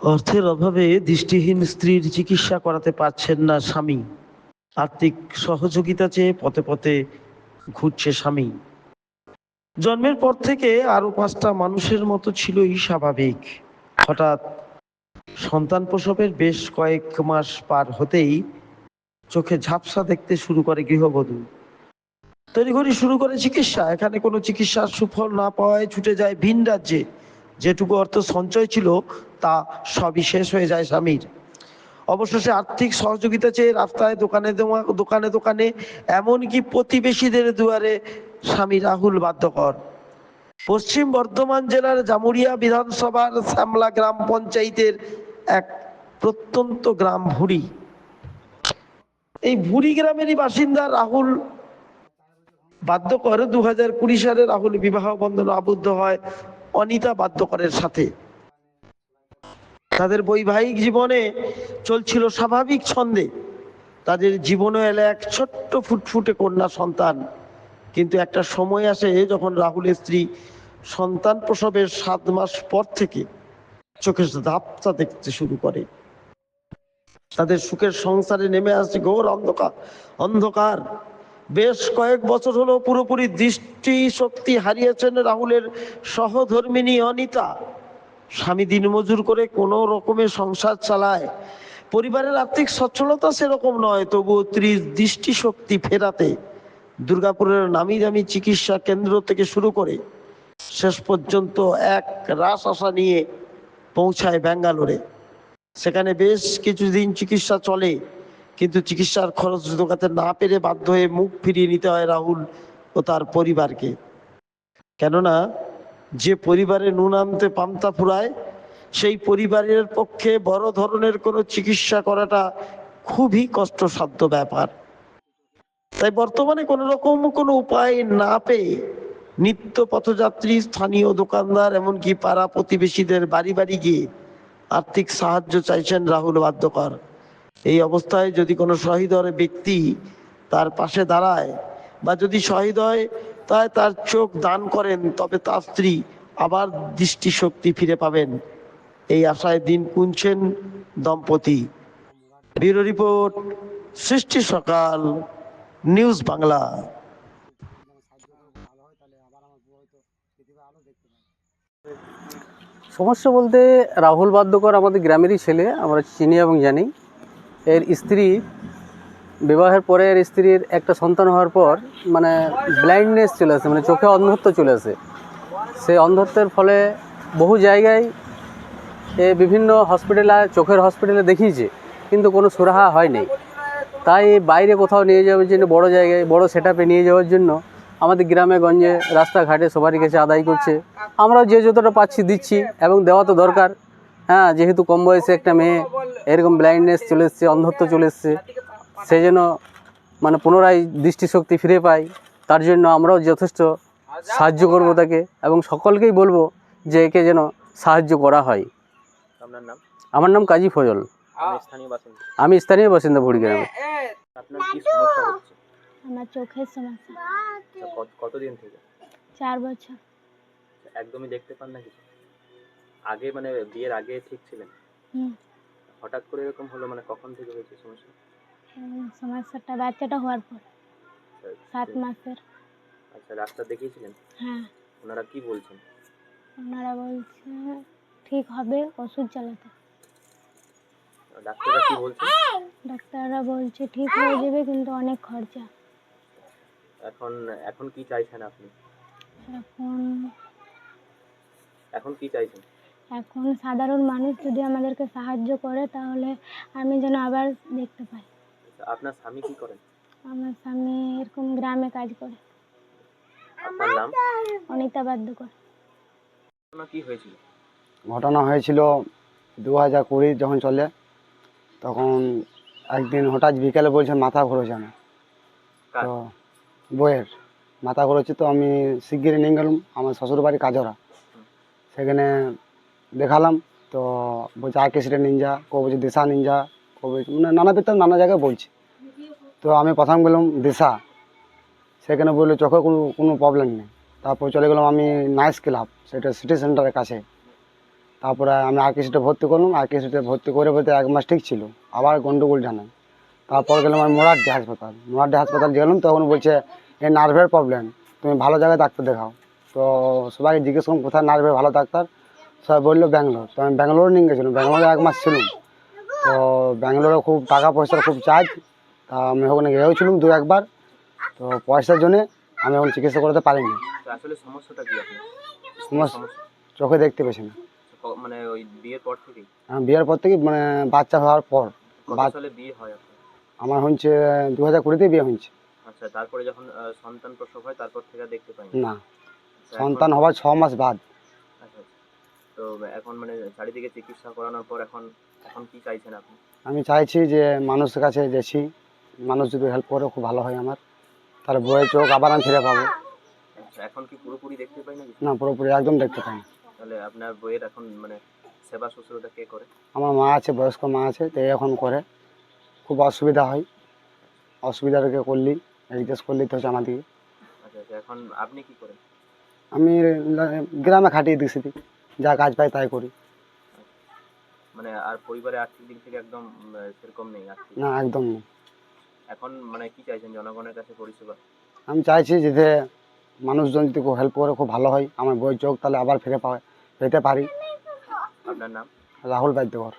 অর্থের অভাবে দৃষ্টিহীন স্ত্রীর চিকিৎসা করাতে পারছেন না স্বামী। আর্থিক সহযোগিতা চেয়ে পথে পথে ঘুরছে স্বামী। জন্মের পর থেকে আরও পাঁচটা মানুষের মতো ছিলই স্বাভাবিক। হঠাৎ সন্তান প্রসবের বেশ কয়েক মাস পার হতেই চোখে ঝাপসা দেখতে শুরু করে গৃহবধূ। তড়িঘড়ি শুরু করে চিকিৎসা। এখানে কোনো চিকিৎসার সুফল না পাওয়ায় ছুটে যায় ভিন রাজ্যে। যেটুকু অর্থ সঞ্চয় ছিল তা সবই শেষ হয়ে যায় স্বামীর। অবশেষে আর্থিক সহযোগিতা চেয়ে রাস্তায় দোকানে দোকানে দোকানে এমনকি প্রতিবেশীদের দুয়ারে স্বামী রাহুল বাধ্যকর। পশ্চিম বর্ধমান জেলার জামুরিয়া বিধানসভার শ্যামলা গ্রাম পঞ্চায়েতের এক প্রত্যন্ত গ্রাম ভুড়ি। এই ভুড়ি গ্রামেরই বাসিন্দা রাহুল বাদ্যকর দু হাজার কুড়ি সালে রাহুল বিবাহ বন্ধনে আবদ্ধ হয় অনিতা বাদ্যকরের সাথে। তাদের বৈবাহিক জীবনে চলছিল স্বাভাবিক ছন্দে। তাদের জীবনে এলে এক ছোট্ট ফুটফুটে কন্যা সন্তান। কিন্তু একটা সময় আসে যখন রাহুলের স্ত্রী সন্তান প্রসবের সাত মাস পর থেকে চোখের ধাপটা দেখতে শুরু করে। তাদের সুখের সংসারে নেমে আসছে ঘোর অন্ধকার অন্ধকার। বেশ কয়েক বছর হলো পুরোপুরি দৃষ্টি শক্তি হারিয়েছেন রাহুলের সহধর্মিনী অনিতা। স্বামী দিনমজুর করে কোনো রকমের সংসার চালায়। পরিবারের আর্থিক সচ্ছলতা সেরকম নয়, তবুও ত্রিশ দৃষ্টিশক্তি ফেরাতে দুর্গাপুরের নামি দামি চিকিৎসা কেন্দ্র থেকে শুরু করে শেষ পর্যন্ত এক রাস আশা নিয়ে পৌঁছায় ব্যাঙ্গালোরে। সেখানে বেশ কিছুদিন চিকিৎসা চলে, কিন্তু চিকিৎসার খরচ জোগাতে না পেরে বাধ্য হয়ে মুখ ফিরিয়ে নিতে হয় রাহুল ও তার পরিবারকে। কেননা যে পরিবারে নুন আনতে পান্তা ফুরায়, সেই পরিবারের পক্ষে বড় ধরনের কোনো চিকিৎসা করাটা খুবই কষ্টসাধ্য ব্যাপার। তাই বর্তমানে কোনো রকম কোনো উপায় না পেয়ে নিত্য পথযাত্রী, স্থানীয় দোকানদার, এমনকি পাড়া প্রতিবেশীদের বাড়ি বাড়ি গিয়ে আর্থিক সাহায্য চাইছেন রাহুল বাদ্যকর। এই অবস্থায় যদি কোনো সহৃদয় ব্যক্তি তার পাশে দাঁড়ায় বা যদি শহীদ হয় তাই তার চোখ দান করেন, তবে তার স্ত্রী আবার দৃষ্টিশক্তি ফিরে পাবেন। এই আশায় দিন গুনছেন দম্পতি। ব্যুরো রিপোর্ট, সৃষ্টি সকাল, নিউজ বাংলা। সমস্যা বলতে রাহুল বাদ্যকর আমাদের গ্রামেরই ছেলে, আমরা চিনি এবং জানি। এর স্ত্রী বিবাহের পরে এর স্ত্রীর একটা সন্তান হওয়ার পর মানে ব্লাইন্ডনেস চলে আসে মানে চোখে অন্ধত্ব চলে আসে। সেই অন্ধত্বের ফলে বহু জায়গায় এ বিভিন্ন হসপিটালে চোখের হসপিটালে দেখিয়েছে, কিন্তু কোনো সুরাহা হয়নি তাই বাইরে কোথাও নিয়ে যাওয়ার জন্য, বড় জায়গায়, বড় সেট নিয়ে যাওয়ার জন্য আমাদের গ্রামে, গঞ্জে, রাস্তাঘাটে সবারই কাছে আদায় করছে। আমরাও যে যতটা পাচ্ছি দিচ্ছি এবং দেওয়া তো দরকার। হ্যাঁ যেহেতু কম বয়সে একটা মেয়ে, এরকম ব্লাইন্ডনেস চলে এসছে, অন্ধত্ব চলে এসছে। সে যেন মানে পুনরায় দৃষ্টিশক্তি ফিরে পায় তার জন্য আমরাও যথেষ্ট সাহায্য করব তাকে এবং সকলকেই বলব যে একে যেন সাহায্য করা হয়। আপনার নাম? আমার নাম কাজী ফজল। আপনি স্থানীয় বাসিন্দা? আমি স্থানীয় বাসিন্দা ভুড়ি গ্রামে আমার চোখের সমস্যা। আচ্ছা, কতদিন থেকে? চার বছর। একদমই দেখতে পান না কিছু? আগে মানে বিয়ের আগে ঠিক ছিলেন? হঠাৎ করে এরকম হলো মানে কখন থেকে হয়েছে সমস্যা? সমস্যাটা বাচ্চাটা হওয়ার পর সাত মাসের। আচ্ছা ডাক্তার দেখিয়েছিলেন? হ্যাঁ। ওনারা কি বলছেন? ওনারা বলছে ঠিক হবে ওষুধ চালাতে। ডাক্তাররা কি বলছেন ডাক্তাররা বলছে ঠিক হয়ে যাবে কিন্তু অনেক খরচা। এখন এখন কি চাইছেন আপনি? এখন এখন কি চাইছেন? এখন সাধারণ মানুষ যদি আমাদেরকে সাহায্য করে তাহলে আমি যেন আবার দেখতে পাই। আচ্ছা, আপনার স্বামী কি করেন? আমার স্বামী এরকম গ্রামে কাজ করে। আপনার নাম? অনিতা বাদ্যকর। আপনার কি হয়েছিল? ঘটনা হয়েছিল দু হাজার কুড়ি যখন চলে তখন একদিন হঠাৎ বিকেলে বলছে মাথা ঘুরেছে আমার। কার? তো বইয়ের মাথা ঘুরেছে তো আমি শিগগিরি নিয়ে গেলাম আমার শ্বশুর বাড়ি কাজরা সেখানে দেখালাম তো বলছে আই কেসিটা নিনজা কেউ বলছে দিশা নিনজা মানে নানা পেতাম নানা জায়গায় বলছে। তো আমি প্রথম গেলাম দিশা, সেখানে বলল, চোখে কোনো কোনো প্রবলেম নেই। তারপর চলে গেলাম আমি নাইস ক্লাব সেটা সিটি সেন্টারের কাছে। তারপরে আমি আর কেসিটা ভর্তি করলাম, আর কেসিটা ভর্তি করে বলতে এক মাস ঠিক ছিল, আবার গন্ডগোল জানাই। তারপর গেলাম আমি মোরারডি হাসপাতাল। মোরারডি হাসপাতাল গেলাম, তখন বলছে এই নার্ভের প্রবলেম তুমি ভালো জায়গায় ডাক্তার দেখাও। তো সবাইকে জিজ্ঞেস করলাম, কোথায় নার্ভের ভালো ডাক্তার? সবাই বলল, ব্যাঙ্গালোর। তো আমি ব্যাঙ্গালোর নিয়ে গেছিলাম, ব্যাঙ্গালোরে এক মাস ছিলাম। তো ব্যাঙ্গালোরে খুব টাকা পয়সার খুব চার্জ। তা আমি ওখানে গিয়েছিলাম দু একবার। তো পয়সার জন্যে আমি এখন চিকিৎসা করাতে পারিনি। আসলে সমস্যাটা কি আপনার? চোখে দেখতে পেছি না। মানে ওই বিয়ের পর থেকেই? আমি বিয়ের পর থেকে মানে বাচ্চা হওয়ার পর। বিয়ে হয় আমার হচ্ছে দু হাজার কুড়িতে বিয়ে হয়েছে। আচ্ছা তারপরে যখন সন্তান প্রসব হয় তারপর থেকে দেখতে পাই না আচ্ছা, সন্তান হওয়ার ছ মাস বাদ। আচ্ছা আচ্ছা। তো এখন মানে চারিদিকে চিকিৎসা করানোর পর এখন এখন কি চাইছেন আপনি? আমি চাইছি যে মানুষের কাছে গেছি মানুষ যদি হেল্প করে খুব ভালো হয় আমার। তাহলে বইয়ের চোখ আবার আমি ফিরে পাবো। আচ্ছা এখন কি পুরোপুরি দেখতে পাই না না পুরোপুরি একদম দেখতে পাই না। তাহলে আপনার বইয়ের এখন মানে সেবা শুশ্রূষা কে করে? আমার মা আছে বয়স্ক মা আছে তো এখন করে। খুব অসুবিধা হয়। অসুবিধাটাকে করলি অ্যাডজাস্ট করলেই তো হচ্ছে আমাদেরকে আচ্ছা আচ্ছা এখন আপনি কি করেন? আমি গ্রামে খাটিয়ে দিচ্ছি যা কাজ পাই তাই করি। মানে আর পরিবারে আর্থিক দিক থেকে একদম সেরকম নেই আর্থিক না একদম নেই। এখন মানে কি চাইছেন জনগণের কাছে পরিষেবা? আমি চাইছি যে মানুষজন যদি খুব হেল্প করে খুব ভালো হয় আমার বই চোখ তাহলে আবার ফিরে পাওয়া পেতে পারি। আপনার নাম? রাহুল বাদ্যকর